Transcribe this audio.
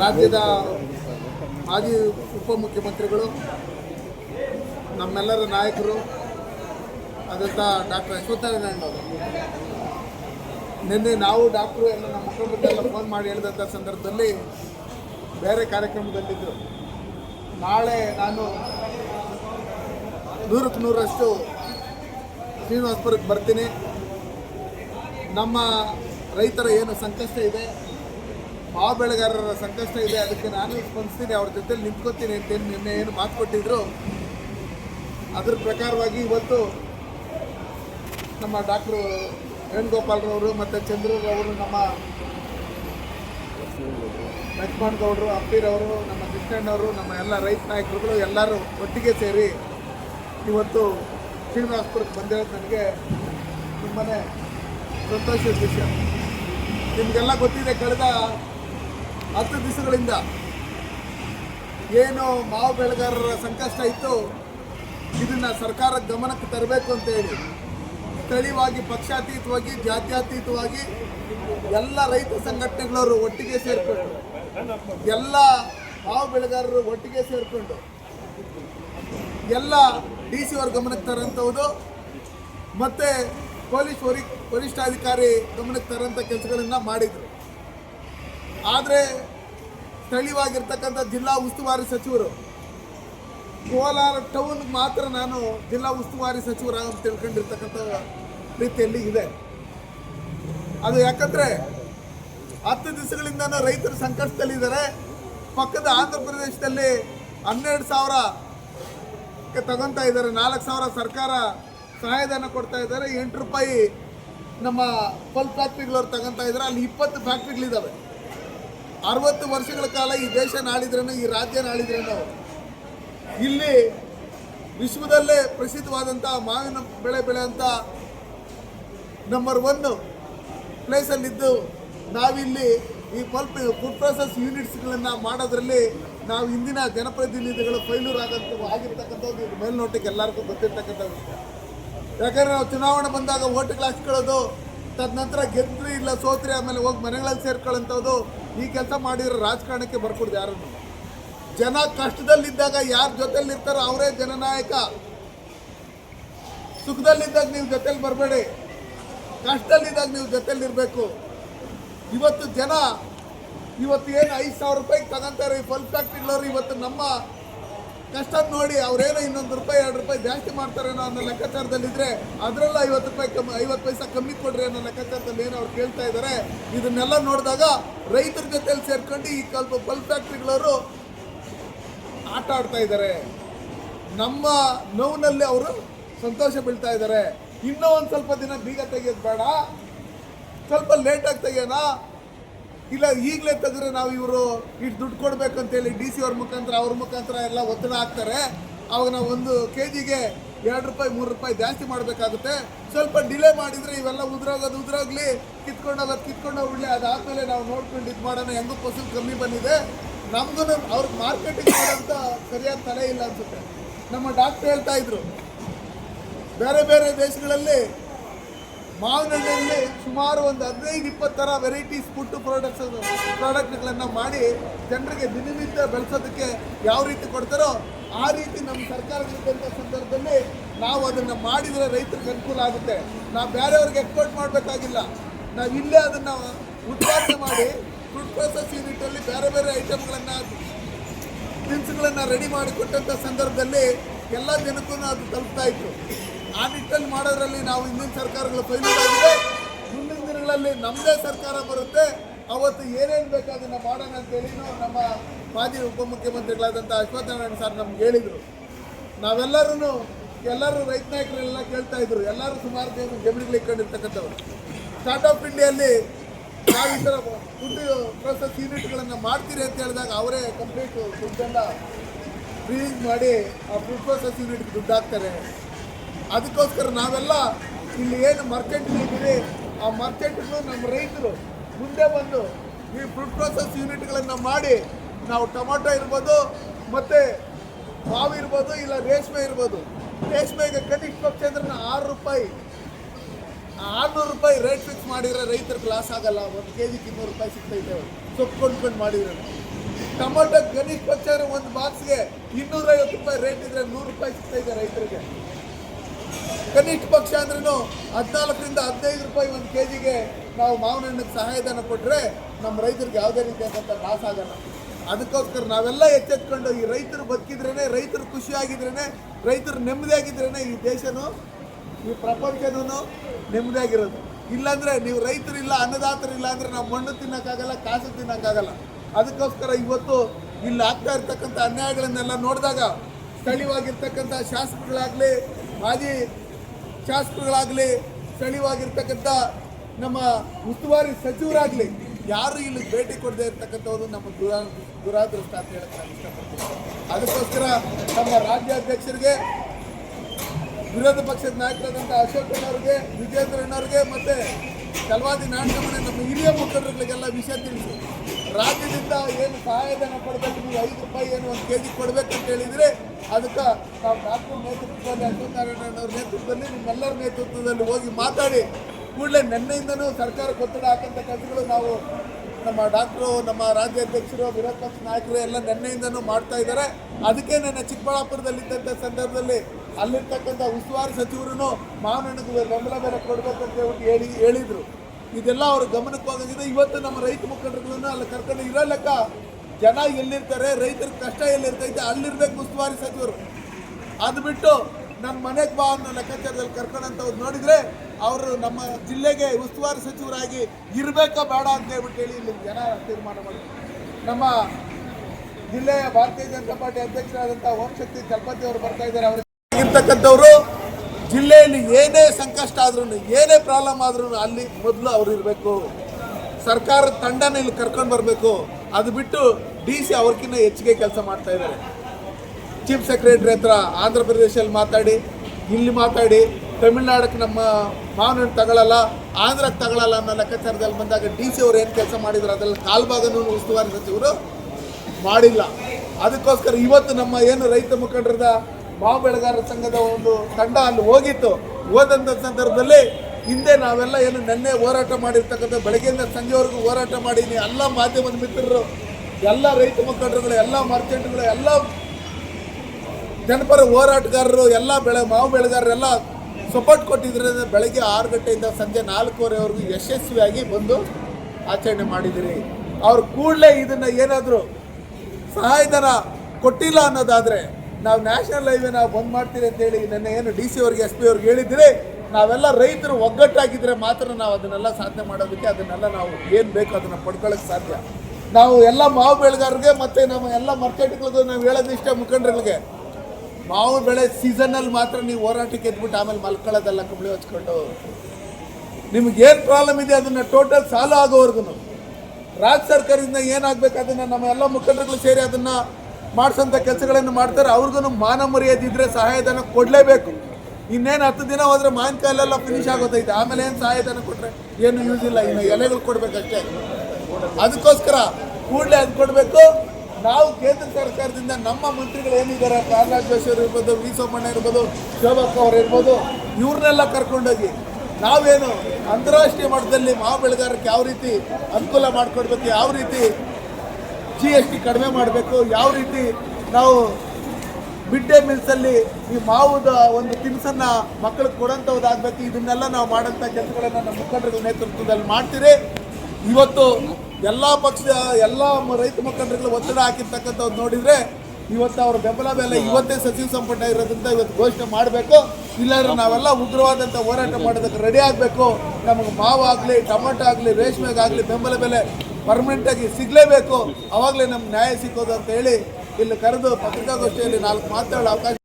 ರಾಜ್ಯದ ಮಾಜಿ ಉಪಮುಖ್ಯಮಂತ್ರಿಗಳು, ನಮ್ಮೆಲ್ಲರ ನಾಯಕರು ಆದಂಥ ಡಾಕ್ಟರ್ ಅಶ್ವತ್ಥನಾರಾಯಣ ಅವರು. ನಿನ್ನೆ ನಾವು ಡಾಕ್ಟ್ರು ಎಲ್ಲ ನಮ್ಮ ಮುಖಂಡರೆಲ್ಲ ಫೋನ್ ಮಾಡಿ ಹೇಳಿದಂಥ ಸಂದರ್ಭದಲ್ಲಿ ಬೇರೆ ಕಾರ್ಯಕ್ರಮದಲ್ಲಿದ್ದರು. ನಾಳೆ ನಾನು ನೂರಕ್ಕೆ ನೂರಷ್ಟು ಶ್ರೀನಿವಾಸ್ಪುರಕ್ಕೆ ಬರ್ತೀನಿ. ನಮ್ಮ ರೈತರ ಏನು ಸಂಕಷ್ಟ ಇದೆ ಮಾವು ಬೆಳೆಗಾರರ ಸಂಕಷ್ಟ ಇದೆ, ಅದಕ್ಕೆ ನಾನು ಸ್ಪಂದಿಸ್ತೀನಿ, ಅವ್ರ ಜೊತೆಲಿ ನಿಂತ್ಕೋತೀನಿ ಅಂತೇನು ನಿನ್ನೆ ಏನು ಮಾತು ಕೊಟ್ಟಿದ್ರು. ಅದ್ರ ಪ್ರಕಾರವಾಗಿ ಇವತ್ತು ನಮ್ಮ ಡಾಕ್ಟ್ರು ವೇಣುಗೋಪಾಲ್ರವರು ಮತ್ತು ಚಂದ್ರರವರು ನಮ್ಮ ಲಕ್ಷ್ಮಣ್ ಗೌಡರು ಅಪ್ಪಿರವರು, ನಮ್ಮ ಕೃಷ್ಣಣ್ಣವರು, ನಮ್ಮ ಎಲ್ಲ ರೈತ ನಾಯಕರುಗಳು ಎಲ್ಲರೂ ಒಟ್ಟಿಗೆ ಸೇರಿ ಇವತ್ತು ಶ್ರೀನಿವಾಸಪುರಕ್ಕೆ ಬಂದಿರೋದು ನನಗೆ ತುಂಬಾ ಸಂತೋಷದ ವಿಷಯ. ನಿಮಗೆಲ್ಲ ಗೊತ್ತಿದೆ, ಕಳೆದ ಹತ್ತು ದಿವಸಗಳಿಂದ ಏನು ಮಾವು ಬೆಳೆಗಾರರ ಸಂಕಷ್ಟ ಇತ್ತು. ಇದನ್ನು ಸರ್ಕಾರ ಗಮನಕ್ಕೆ ತರಬೇಕು ಅಂತ ಹೇಳಿ ಸ್ಥಳೀಯವಾಗಿ, ಪಕ್ಷಾತೀತವಾಗಿ, ಜಾತ್ಯಾತೀತವಾಗಿ ಎಲ್ಲ ರೈತ ಸಂಘಟನೆಗಳವರು ಒಟ್ಟಿಗೆ ಸೇರಿಕೊಂಡು, ಎಲ್ಲ ಮಾವು ಬೆಳೆಗಾರರು ಒಟ್ಟಿಗೆ ಸೇರಿಕೊಂಡು ಎಲ್ಲ ಡಿ ಸಿ ಅವ್ರ ಗಮನಕ್ಕೆ ತರೋಂಥದ್ದು ಮತ್ತು ಪೊಲೀಸ್ ವರಿ, ವರಿಷ್ಠಾಧಿಕಾರಿ ಗಮನಕ್ಕೆ ತರೋಂಥ ಕೆಲಸಗಳನ್ನು ಮಾಡಿದರು. ಆದರೆ ಸ್ಥಳೀಯವಾಗಿರ್ತಕ್ಕಂಥ ಜಿಲ್ಲಾ ಉಸ್ತುವಾರಿ ಸಚಿವರು, ಕೋಲಾರ ಟೌನ್ ಮಾತ್ರ ನಾನು ಜಿಲ್ಲಾ ಉಸ್ತುವಾರಿ ಸಚಿವರಾಗ ತಿಳ್ಕೊಂಡಿರ್ತಕ್ಕಂಥ ರೀತಿಯಲ್ಲಿ ಇದೆ. ಅದು ಯಾಕಂದರೆ ಹತ್ತು ದಿವಸಗಳಿಂದ ರೈತರು ಸಂಕಷ್ಟದಲ್ಲಿದ್ದಾರೆ. ಪಕ್ಕದ ಆಂಧ್ರ ಪ್ರದೇಶದಲ್ಲಿ ಹನ್ನೆರಡು ಸಾವಿರ ತಗೊಂತ ಇದ್ದಾರೆ. ನಾಲ್ಕು ಸಾವಿರ ಸರ್ಕಾರ ಸಹಾಯಧನ ಕೊಡ್ತಾ ಇದ್ದಾರೆ. ಎಂಟು ರೂಪಾಯಿ ನಮ್ಮ ಪಲ್ ಫ್ಯಾಕ್ಟ್ರಿಗಳವ್ರು ತಗೊಂತ ಇದ್ದಾರೆ. ಅಲ್ಲಿ ಇಪ್ಪತ್ತು ಫ್ಯಾಕ್ಟ್ರಿಗಳಿದ್ದಾವೆ ಅರವತ್ತು ವರ್ಷಗಳ ಕಾಲ ಈ ದೇಶ ನಾಳಿದ್ರೇನು ಈ ರಾಜ್ಯ ನಾಳಿದ್ರೇನು ಇಲ್ಲಿ ವಿಶ್ವದಲ್ಲೇ ಪ್ರಸಿದ್ಧವಾದಂಥ ಮಾವಿನ ಬೆಳೆ ಬೆಳೆಯಂಥ ನಂಬರ್ ಒನ್ ಪ್ಲೇಸಲ್ಲಿದ್ದು ನಾವಿಲ್ಲಿ ಈ ಪಲ್ಪ್ ಫುಡ್ ಪ್ರೊಸೆಸ್ ಯೂನಿಟ್ಸ್ಗಳನ್ನು ಮಾಡೋದ್ರಲ್ಲಿ ನಾವು ಇಂದಿನ ಜನಪ್ರತಿನಿಧಿಗಳು ಫೈಲೂರ್ ಆಗಂತ ಆಗಿರ್ತಕ್ಕಂಥದ್ದು ಮೇಲ್ನೋಟಕ್ಕೆ ಎಲ್ಲರಿಗೂ ಗೊತ್ತಿರ್ತಕ್ಕಂಥ ವಿಷಯ. ಯಾಕಂದರೆ ನಾವು ಚುನಾವಣೆ ಬಂದಾಗ ಓಟ್ಗಳು ಹಾಕ್ಕೊಳ್ಳೋದು ತದನಂತರ ಗೆದ್ರಿ ಇಲ್ಲ ಸೋತ್ರಿ ಆಮೇಲೆ ಹೋಗಿ ಮನೆಗಳಲ್ಲಿ ಸೇರ್ಕೊಳ್ಳೋಂಥದ್ದು ಈ ಕೆಲಸ ಮಾಡಿರೋ ರಾಜಕಾರಣಕ್ಕೆ ಬರ್ಕೊಡ್ದು ಯಾರನ್ನು? ಜನ ಕಷ್ಟದಲ್ಲಿದ್ದಾಗ ಯಾರ ಜೊತೆಲಿ ಇರ್ತಾರೋ ಅವರೇ ಜನನಾಯಕ. ಸುಖದಲ್ಲಿದ್ದಾಗ ನೀವು ಜೊತೆಲಿ ಬರಬೇಡಿ. ಕಷ್ಟದಲ್ಲಿದ್ದಾಗ ನೀವು ಜೊತೆಲಿ ಇರಬೇಕು. ಇವತ್ತು ಜನ, ಇವತ್ತು ಏನು ಐದು ಸಾವಿರ ರೂಪಾಯಿಗೆ ತಗೊಂತಾರೆ ಈ ಫಲ್ ಫ್ಯಾಕ್ಟ್ರಿಗಳವ್ರು, ಇವತ್ತು ನಮ್ಮ ಕಷ್ಟ ನೋಡಿ ಅವರೇನೋ ಇನ್ನೊಂದು ರೂಪಾಯಿ, ಎರಡು ರೂಪಾಯಿ ಜಾಸ್ತಿ ಮಾಡ್ತಾರೇನೋ ಅನ್ನೋ ಲೆಕ್ಕಾಚಾರದಲ್ಲಿದ್ದರೆ ಅದರಲ್ಲ ಐವತ್ತು ರೂಪಾಯಿ ಕಮ್ಮಿ, ಐವತ್ತು ಪೈಸ ಕಮ್ಮಿ ಕೊಡ್ರಿ ಅನ್ನೋ ಲೆಕ್ಕಾಚಾರದಲ್ಲಿ ಏನೋ ಅವ್ರು ಕೇಳ್ತಾ ಇದ್ದಾರೆ ಇದನ್ನೆಲ್ಲ ನೋಡಿದಾಗ ರೈತರ ಜೊತೆಲಿ ಸೇರ್ಕೊಂಡು ಈ ಕಲ್ಪ ಬಲ್ ಫ್ಯಾಕ್ಟ್ರಿಗಳವರು ಆಟ ಆಡ್ತಾ ಇದ್ದಾರೆ ನಮ್ಮ ನೋವಿನಲ್ಲಿ ಅವರು ಸಂತೋಷ ಬೀಳ್ತಾ ಇದ್ದಾರೆ ಇನ್ನೂ ಒಂದು ಸ್ವಲ್ಪ ದಿನ ಬೀಗ ತೆಗೆಯೋದು ಬೇಡ. ಸ್ವಲ್ಪ ಲೇಟಾಗಿ ತೆಗಿಯೋಣ. ಇಲ್ಲ, ಈಗಲೇ ತೆಗೆದ್ರೆ ನಾವು ಇವರು ಇಷ್ಟು ದುಡ್ಡು ಕೊಡ್ಬೇಕಂತೇಳಿ ಡಿ ಸಿ ಅವ್ರ ಮುಖಾಂತರ ಅವ್ರ ಮುಖಾಂತರ ಎಲ್ಲ ಒತ್ತಡ ಹಾಕ್ತಾರೆ. ಅವಾಗ ನಾವು ಒಂದು ಕೆ ಜಿಗೆ ಎರಡು ರೂಪಾಯಿ, ಮೂರು ರೂಪಾಯಿ ಜಾಸ್ತಿ ಮಾಡಬೇಕಾಗುತ್ತೆ. ಸ್ವಲ್ಪ ಡಿಲೇ ಮಾಡಿದರೆ ಇವೆಲ್ಲ ಉದ್ರೋಗೋದು ಉದ್ರೋಗ್ಲಿ ಕಿತ್ಕೊಂಡೋಗೋದು ಹೋಗ್ಲಿ ಅದಾದಮೇಲೆ ನಾವು ನೋಡ್ಕೊಂಡು ಇದು ಮಾಡೋಣ, ಹೆಂಗೂ ಫಸಲು ಕಮ್ಮಿ ಬಂದಿದೆ. ನಮ್ಗೂ ಅವ್ರಿಗೆ ಮಾರ್ಕೆಟಿಂಗ್ ಮಾಡೋಂಥ ಸರಿಯಾದ ತಲೆ ಇಲ್ಲ ಅನ್ಸುತ್ತೆ. ನಮ್ಮ ಡಾಕ್ಟ್ರ್ ಹೇಳ್ತಾ ಇದ್ರು, ಬೇರೆ ಬೇರೆ ದೇಶಗಳಲ್ಲಿ ಮಾವಿನ ಹಣ್ಣಿನಲ್ಲಿ ಸುಮಾರು ಒಂದು ಹದಿನೈದು ಇಪ್ಪತ್ತು ವೆರೈಟೀಸ್ ಫುಡ್ ಪ್ರಾಡಕ್ಟ್ಸ್ ಪ್ರಾಡಕ್ಟ್ಗಳನ್ನು ಮಾಡಿ ಜನರಿಗೆ ದಿನನಿತ್ಯ ಬೆಳೆಸೋದಕ್ಕೆ ಯಾವ ರೀತಿ ಕೊಡ್ತಾರೋ ಆ ರೀತಿ ನಮ್ಮ ಸರ್ಕಾರಗಳಿದ್ದಂಥ ಸಂದರ್ಭದಲ್ಲಿ ನಾವು ಅದನ್ನು ಮಾಡಿದರೆ ರೈತರಿಗೆ ಅನುಕೂಲ ಆಗುತ್ತೆ. ನಾವು ಬೇರೆಯವ್ರಿಗೆ ಎಕ್ಸ್ಪೋರ್ಟ್ ಮಾಡಬೇಕಾಗಿಲ್ಲ. ನಾವು ಇಲ್ಲೇ ಅದನ್ನು ಉತ್ಪಾದನೆ ಮಾಡಿ ಫುಡ್ ಪ್ರೊಸೆಸ್ ಯೂನಿಟಲ್ಲಿ ಬೇರೆ ಬೇರೆ ಐಟಮ್ಗಳನ್ನು ತಿನಿಸುಗಳನ್ನು ರೆಡಿ ಮಾಡಿ ಕೊಟ್ಟಂಥ ಸಂದರ್ಭದಲ್ಲಿ ಎಲ್ಲ ಜನಕ್ಕೂ ಅದು ತಲುಪ್ತಾ ಇತ್ತು. ಆ ನಿಟ್ಟಲ್ಲಿ ಮಾಡೋದ್ರಲ್ಲಿ ನಾವು ಹಿಂದಿನ ಸರ್ಕಾರಗಳು ಫೈಲ್ ಆಗಿದೆ. ಮುಂದಿನ ದಿನಗಳಲ್ಲಿ ನಮ್ಮದೇ ಸರ್ಕಾರ ಬರುತ್ತೆ. ಅವತ್ತು ಏನೇನು ಬೇಕು ಅದನ್ನು ಮಾಡೋಣ ಅಂತೇಳಿ ನಮ್ಮ ಮಾಜಿ ಉಪಮುಖ್ಯಮಂತ್ರಿಗಳಾದಂಥ ಅಶ್ವತ್ಥನಾರಾಯಣ ಸರ್ ನಮ್ಗೆ ಹೇಳಿದರು. ನಾವೆಲ್ಲರೂ ಎಲ್ಲರೂ ರೈತ ನಾಯಕರೆಲ್ಲ ಕೇಳ್ತಾ ಇದ್ರು. ಎಲ್ಲರೂ ಸುಮಾರು ಜನ ಜಮೀನುಗಳು ಇಟ್ಕೊಂಡಿರ್ತಕ್ಕಂಥವ್ರು. ಸ್ಟಾರ್ಟ್ ಆಫ್ ಇಂಡಿಯಲ್ಲಿ ನಾವು ಈ ಥರ ಫುಡ್ ಪ್ರೊಸೆಸ್ ಯೂನಿಟ್ಗಳನ್ನು ಮಾಡ್ತೀರಿ ಅಂತ ಹೇಳಿದಾಗ ಅವರೇ ಕಂಪ್ಲೀಟ್ ದುಡ್ಡನ್ನು ಫ್ರೀಸ್ ಮಾಡಿ ಆ ಫುಡ್ ಪ್ರೊಸೆಸ್ ಯೂನಿಟ್ಗೆ ದುಡ್ಡು ಹಾಕ್ತಾರೆ. ಅದಕ್ಕೋಸ್ಕರ ನಾವೆಲ್ಲ ಇಲ್ಲಿ ಏನು ಮರ್ಕೆಟ್ಗಳಿದ್ದೀವಿ ಆ ಮರ್ಕೆಟ್ಗಳು ನಮ್ಮ ರೈತರು ಮುಂದೆ ಬಂದು ಈ ಫುಡ್ ಪ್ರೊಸೆಸ್ ಯೂನಿಟ್ಗಳನ್ನು ಮಾಡಿ ನಾವು ಟೊಮೊಟೊ ಇರ್ಬೋದು, ಮತ್ತು ಮಾವು ಇರ್ಬೋದು, ಇಲ್ಲ ರೇಷ್ಮೆ ಇರ್ಬೋದು. ರೇಷ್ಮೆಗೆ ಕನಿಷ್ಠ ಪಕ್ಷ ಅಂದ್ರೆ ಆರು ರೂಪಾಯಿ. ಆರುನೂರು ರೂಪಾಯಿ ರೇಟ್ ಫಿಕ್ಸ್ ಮಾಡಿದ್ರೆ ರೈತರಿಗೆ ಲಾಸ್ ಆಗಲ್ಲ, ಒಂದು ಕೆ ಜಿಗೆ ಇನ್ನೂರು ರೂಪಾಯಿ ಸಿಗ್ತೈತೆ ಸೊಪ್ಪು ಕೊಂಡ್ಕೊಂಡು ಮಾಡಿದ್ರೆ ಟೊಮೊಟೊ ಗಣೇಶ್ ಪಕ್ಷ ಒಂದು ಬಾಕ್ಸ್ಗೆ ಇನ್ನೂರೈವತ್ತು ರೂಪಾಯಿ ರೇಟ್ ಇದ್ರೆ ನೂರು ರೂಪಾಯಿ ಸಿಗ್ತಾ ಇದೆ ರೈತರಿಗೆ. ಕನಿಷ್ಠ ಪಕ್ಷ ಅಂದ್ರೂ ಹದಿನಾಲ್ಕರಿಂದ ಹದಿನೈದು ರೂಪಾಯಿ ಒಂದು ಕೆ ಜಿಗೆ ನಾವು ಮಾವಿನ ಹಣ್ಣಿಗೆ ಸಹಾಯಧನ ಕೊಟ್ಟರೆ ನಮ್ಮ ರೈತರಿಗೆ ಯಾವುದೇ ರೀತಿಯಾದಂಥ ಲಾಸ್ ಆಗಲ್ಲ. ಅದಕ್ಕೋಸ್ಕರ ನಾವೆಲ್ಲ ಎಚ್ಚೆತ್ಕೊಂಡು ಈ ರೈತರು ಬದುಕಿದ್ರೇ ರೈತರು ಖುಷಿಯಾಗಿದ್ರೇ ರೈತರು ನೆಮ್ಮದಿಯಾಗಿದ್ರೇ ಈ ದೇಶನೂ, ಈ ಪ್ರಪಂಚನೂ ನೆಮ್ಮದಿಯಾಗಿರೋದು. ಇಲ್ಲಾಂದರೆ ನೀವು ರೈತರಿಲ್ಲ, ಅನ್ನದಾತರಿಲ್ಲ ಅಂದರೆ ನಾವು ಮಣ್ಣು ತಿನ್ನೋಕ್ಕಾಗಲ್ಲ, ಕಾಸು ತಿನ್ನೋಕ್ಕಾಗಲ್ಲ. ಅದಕ್ಕೋಸ್ಕರ ಇವತ್ತು ಇಲ್ಲಿ ಆಗ್ತಾ ಇರ್ತಕ್ಕಂಥ ಅನ್ಯಾಯಗಳನ್ನೆಲ್ಲ ನೋಡಿದಾಗ ಸ್ಥಳೀಯವಾಗಿರ್ತಕ್ಕಂಥ ಶಾಸಕರುಗಳಾಗಲಿ, ಮಾಜಿ ಶಾಸಕರುಗಳಾಗಲಿ, ಸ್ಥಳೀಯವಾಗಿರ್ತಕ್ಕಂಥ ನಮ್ಮ ಉಸ್ತುವಾರಿ ಸಚಿವರಾಗಲಿ, ಯಾರು ಇಲ್ಲಿ ಭೇಟಿ ಕೊಡದೇ ಇರ್ತಕ್ಕಂಥವ್ರು ನಮ್ಮ ದುರಾ, ದುರಾದೃಷ್ಟ ಅಂತ ಹೇಳಕ್ಕೆ ನಾನು ಅದಕ್ಕೋಸ್ಕರ ನಮ್ಮ ರಾಜ್ಯಾಧ್ಯಕ್ಷರಿಗೆ, ವಿರೋಧ ಪಕ್ಷದ ನಾಯಕರಾದಂಥ ಅಶೋಕಣ್ಣವ್ರಿಗೆ ವಿಜೇಂದ್ರಣ್ಣವ್ರಿಗೆ ಮತ್ತೆ ಕಲ್ವಾದಿ ನಾಟಕಮನೆ ನಮ್ಮ ಹಿರಿಯ ಮುಖಂಡರುಗಳಿಗೆಲ್ಲ ವಿಷಯ ತಿಳಿಸಿ. ರಾಜ್ಯದಿಂದ ಏನು ಸಹಾಯಧನ ಕೊಡಬೇಕು ನೀವು ಐದು ರೂಪಾಯಿ ಏನು ಒಂದು ಕೆ ಜಿ ಕೊಡಬೇಕಂತ ಹೇಳಿದರೆ ಅದಕ್ಕೆ ನಾವು ಡಾಕ್ಟರ್ ನೇತೃತ್ವದಲ್ಲಿ ಅವ್ರ ನೇತೃತ್ವದಲ್ಲಿ ನಿಮ್ಮೆಲ್ಲರ ನೇತೃತ್ವದಲ್ಲಿ ಹೋಗಿ ಮಾತಾಡಿ, ಕೂಡಲೇ ನಿನ್ನೆಯಿಂದನೂ ಸರ್ಕಾರ ಒತ್ತಡ ಹಾಕಂಥ ಕೆಲಸಗಳು ನಾವು ನಮ್ಮ ಡಾಕ್ಟ್ರು, ನಮ್ಮ ರಾಜ್ಯಾಧ್ಯಕ್ಷರು ವಿರೋಧ ಪಕ್ಷ ನಾಯಕರು ಎಲ್ಲ ನಿನ್ನೆಯಿಂದನೂ ಮಾಡ್ತಾ ಇದ್ದಾರೆ. ಅದಕ್ಕೆ ನನ್ನ ಚಿಕ್ಕಬಳ್ಳಾಪುರದಲ್ಲಿದ್ದಂಥ ಸಂದರ್ಭದಲ್ಲಿ ಅಲ್ಲಿರ್ತಕ್ಕಂಥ ಉಸ್ತುವಾರಿ ಸಚಿವರು ಮಾವನಣ್ಣಗೆ ಬೆಂಬಲ ಬೆಲೆ ಕೊಡಬೇಕಂತ ಹೇಳಿ, ಹೇಳಿದರು. ಇದೆಲ್ಲ ಅವ್ರ ಗಮನಕ್ಕೆ ಹೋಗಿದೆ ಇವತ್ತು ನಮ್ಮ ರೈತ ಮುಖಂಡರುಗಳನ್ನು ಅಲ್ಲಿ ಕರ್ಕೊಂಡು ಇರೋ ಲೆಕ್ಕ ಜನ ಎಲ್ಲಿರ್ತಾರೆ? ರೈತರ ಕಷ್ಟ ಎಲ್ಲಿರ್ತೈತೆ? ಅಲ್ಲಿರ್ಬೇಕು ಉಸ್ತುವಾರಿ ಸಚಿವರು. ಅದು ಬಿಟ್ಟು ನನ್ನ ಮನೆಗೆ ಬಾ ಅನ್ನೋ ಲೆಕ್ಕಾಚಾರದಲ್ಲಿ ಕರ್ಕೊಂಡಂಥವ್ರು ನೋಡಿದರೆ ಅವರು ನಮ್ಮ ಜಿಲ್ಲೆಗೆ ಉಸ್ತುವಾರಿ ಸಚಿವರಾಗಿ ಇರಬೇಕಾ ಬೇಡ ಅಂತ ಹೇಳ್ಬಿಟ್ಟು ಹೇಳಿ ಇಲ್ಲಿ ಜನ ತೀರ್ಮಾನ ಮಾಡಿದ್ರು. ನಮ್ಮ ಜಿಲ್ಲೆಯ ಭಾರತೀಯ ಜನತಾ ಪಾರ್ಟಿ ಅಧ್ಯಕ್ಷರಾದಂಥ ಓಂಶಕ್ತಿ ಚಲಪತಿ ಅವರು ಬರ್ತಾ ಇದ್ದಾರೆ. ಅವ್ರಿಗೆ ಇರ್ತಕ್ಕಂಥವ್ರು ಜಿಲ್ಲೆಯಲ್ಲಿ ಏನೇ ಸಂಕಷ್ಟ ಆದ್ರೂ ಏನೇ ಪ್ರಾಬ್ಲಮ್ ಆದ್ರೂ ಅಲ್ಲಿ ಮೊದಲು ಅವ್ರು ಇರಬೇಕು. ಸರ್ಕಾರದ ತಂಡನ ಇಲ್ಲಿ ಕರ್ಕೊಂಡು ಬರಬೇಕು. ಅದು ಬಿಟ್ಟು ಡಿ ಸಿ ಅವ್ರಕ್ಕಿಂತ ಹೆಚ್ಚಿಗೆ ಕೆಲಸ ಮಾಡ್ತಾ ಇದ್ದಾರೆ. ಚೀಫ್ ಸೆಕ್ರೆಟರಿ ಹತ್ರ ಆಂಧ್ರ ಪ್ರದೇಶದಲ್ಲಿ ಮಾತಾಡಿ, ಇಲ್ಲಿ ಮಾತಾಡಿ, ತಮಿಳ್ನಾಡಕ್ಕೆ ನಮ್ಮ ಮಾವಿನ ತಗೊಳ್ಳಲ್ಲ ಆಂಧ್ರಕ್ಕೆ ತಗೊಳ್ಳಲ್ಲ ಅನ್ನೋ ಲೆಕ್ಕಾಚಾರದಲ್ಲಿ ಬಂದಾಗ ಡಿ ಸಿ ಅವ್ರು ಏನು ಕೆಲಸ ಮಾಡಿದ್ರು? ಅದರಲ್ಲಿ ಕಾಲ್ಭಾಗನೂ ಉಸ್ತುವಾರಿ ಸಚಿವರು ಮಾಡಿಲ್ಲ. ಅದಕ್ಕೋಸ್ಕರ ಇವತ್ತು ನಮ್ಮ ಏನು ರೈತ ಮುಖಂಡರದ ಮಾವು ಬೆಳೆಗಾರರ ಸಂಘದ ಒಂದು ತಂಡ ಅಲ್ಲಿ ಹೋಗಿತ್ತು. ಹೋದಂಥ ಸಂದರ್ಭದಲ್ಲಿ ಹಿಂದೆ ನಾವೆಲ್ಲ ಏನು ನೆನ್ನೆ ಹೋರಾಟ ಮಾಡಿರ್ತಕ್ಕಂಥ ಬೆಳಗ್ಗೆಯಿಂದ ಸಂಜೆವರೆಗೂ ಹೋರಾಟ ಮಾಡೀನಿ ಎಲ್ಲ ಮಾಧ್ಯಮದ ಮಿತ್ರರು, ಎಲ್ಲ ರೈತ ಮುಖಂಡರುಗಳು, ಎಲ್ಲ ಮರ್ಚೆಂಟ್ಗಳು ಎಲ್ಲ ಜನಪರ ಹೋರಾಟಗಾರರು, ಎಲ್ಲ ಬೆಳೆ ಮಾವು ಬೆಳೆಗಾರರೆಲ್ಲ ಸಪೋರ್ಟ್ ಕೊಟ್ಟಿದ್ರೆ ಬೆಳಗ್ಗೆ ಆರು ಗಂಟೆಯಿಂದ ಸಂಜೆ ನಾಲ್ಕೂವರೆವರೆಗೂ ಯಶಸ್ವಿಯಾಗಿ ಬಂದು ಆಚರಣೆ ಮಾಡಿದ್ದೀರಿ ಅವ್ರು ಕೂಡಲೇ ಇದನ್ನು ಏನಾದರೂ ಸಹಾಯಧನ ಕೊಟ್ಟಿಲ್ಲ ಅನ್ನೋದಾದರೆ ನಾವು ನ್ಯಾಷನಲ್ ಹೈವೇ ನಾವು ಬಂದ್ ಮಾಡ್ತೀರಿ ಅಂತೇಳಿ ನೆನ್ನೆ ಏನು ಡಿ ಸಿ ಅವ್ರಿಗೆ ಎಸ್ ಪಿ ಅವ್ರಿಗೆ ಹೇಳಿದ್ರಿ. ನಾವೆಲ್ಲ ರೈತರು ಒಗ್ಗಟ್ಟಾಗಿದ್ದರೆ ಮಾತ್ರ ನಾವು ಅದನ್ನೆಲ್ಲ ಸಾಧನೆ ಮಾಡೋದಕ್ಕೆ ಅದನ್ನೆಲ್ಲ ನಾವು ಏನು ಬೇಕು ಅದನ್ನು ಪಡ್ಕೊಳ್ಳೋಕ್ಕೆ ಸಾಧ್ಯ. ನಾವು ಎಲ್ಲ ಮಾವು ಬೆಳೆಗಾರರಿಗೆ ಮತ್ತು ನಮ್ಮ ಎಲ್ಲ ಮಾರ್ಕೆಟ್ಗಳಿಗೂ ನಾವು ಹೇಳೋದಿಷ್ಟ ಮುಖಂಡರುಗಳಿಗೆ. ಮಾವು ಬೆಳೆ ಸೀಸನ್ನಲ್ಲಿ ಮಾತ್ರ ನೀವು ಹೋರಾಟಕ್ಕೆ ಎದ್ಬಿಟ್ಟು ಆಮೇಲೆ ಮಲ್ಕೊಳ್ಳೋದೆಲ್ಲ ಕಂಬಳಿ ಹಚ್ಕೊಂಡು ನಿಮ್ಗೆ ಏನು ಪ್ರಾಬ್ಲಮ್ ಇದೆ ಅದನ್ನು ಟೋಟಲ್ ಸಾಲ ಆಗೋವರೆಗೂ ರಾಜ್ಯ ಸರ್ಕಾರದಿಂದ ಏನಾಗಬೇಕು ಅದನ್ನು ನಮ್ಮ ಎಲ್ಲ ಮುಖಂಡರುಗಳು ಸೇರಿ ಅದನ್ನು ಮಾಡಿಸೋಂಥ ಕೆಲಸಗಳನ್ನು ಮಾಡ್ತಾರೆ ಅವ್ರಿಗೂ ಮಾನ ಮರ್ಯಾದೆ ಇದ್ದರೆ ಸಹಾಯಧನ ಕೊಡಲೇಬೇಕು. ಇನ್ನೇನು ಹತ್ತು ದಿನ ಹೋದ್ರೆ ಮಾವಿನಕಾಯಲ್ಲೆಲ್ಲ ಫಿನಿಶ್ ಆಗೋದೈತೆ ಆಮೇಲೆ ಏನು ಸಹಾಯಧನ ಕೊಟ್ಟರೆ ಏನು ಯೂಸ್ ಇಲ್ಲ, ಇನ್ನು ಎಲೆಗಳು ಕೊಡಬೇಕಷ್ಟೇ. ಅದಕ್ಕೋಸ್ಕರ ಕೂಡಲೇ ಅದು ಕೊಡಬೇಕು. ನಾವು ಕೇಂದ್ರ ಸರ್ಕಾರದಿಂದ ನಮ್ಮ ಮಂತ್ರಿಗಳು ಏನಿದ್ದಾರೆ, ಪ್ರಹ್ಲಾದ್ ಜೋಶಿ ಅವರು ಇರ್ಬೋದು, ವಿ ಸೋಮಣ್ಣ ಇರ್ಬೋದು ಶೋಭಕ್ಕ ಅವರು ಇರ್ಬೋದು ಇವ್ರನ್ನೆಲ್ಲ ಕರ್ಕೊಂಡೋಗಿ ನಾವೇನು ಅಂತಾರಾಷ್ಟ್ರೀಯ ಮಟ್ಟದಲ್ಲಿ ಮಾವು ಬೆಳೆಗಾರಕ್ಕೆ ಯಾವ ರೀತಿ ಅನುಕೂಲ ಮಾಡಿಕೊಡ್ಬೇಕು, ಯಾವ ರೀತಿ ಜಿ ಎಸ್ ಟಿ ಕಡಿಮೆ ಮಾಡಬೇಕು, ಯಾವ ರೀತಿ ನಾವು ಮಿಡ್ ಡೇ ಮೀಲ್ಸಲ್ಲಿ ಈ ಮಾವುದ ಒಂದು ತಿನಿಸನ್ನು ಮಕ್ಕಳಿಗೆ ಕೊಡೋಂಥದ್ದಾಗಬೇಕು ಇದನ್ನೆಲ್ಲ ನಾವು ಮಾಡೋಂಥ ಕೆಲಸಗಳನ್ನು ನಮ್ಮ ಮುಖಂಡರ ನೇತೃತ್ವದಲ್ಲಿ ಮಾಡ್ತೀರಿ. ಇವತ್ತು ಎಲ್ಲ ಪಕ್ಷದ, ಎಲ್ಲ ರೈತ ಮುಖಂಡರುಗಳು ಒತ್ತಡ ಹಾಕಿರ್ತಕ್ಕಂಥದ್ದು ನೋಡಿದರೆ ಇವತ್ತು ಅವ್ರ ಬೆಂಬಲ ಬೆಲೆ ಇವತ್ತೇ ಸಚಿವ ಸಂಪುಟ ಇರೋದ್ರಿಂದ ಇವತ್ತು ಘೋಷಣೆ ಮಾಡಬೇಕು. ಇಲ್ಲಾದ್ರೆ ನಾವೆಲ್ಲ ಉಗ್ರವಾದಂಥ ಹೋರಾಟ ಮಾಡೋದಕ್ಕೆ ರೆಡಿ ಆಗಬೇಕು. ನಮಗೆ ಮಾವು ಆಗಲಿ, ಟೊಮೊಟೊ ಆಗಲಿ, ರೇಷ್ಮೆಗಾಗಲಿ ಬೆಂಬಲ ಬೆಲೆ ಪರ್ಮನೆಂಟಾಗಿ ಸಿಗಲೇಬೇಕು. ಆವಾಗಲೇ ನಮ್ಗೆ ನ್ಯಾಯ ಸಿಕ್ಕೋದು ಅಂತ ಹೇಳಿ ಇಲ್ಲಿ ಕರೆದು ಪತ್ರಿಕಾಗೋಷ್ಠಿಯಲ್ಲಿ ನಾಲ್ಕು ಮಾತಾಡೋ ಅವಕಾಶ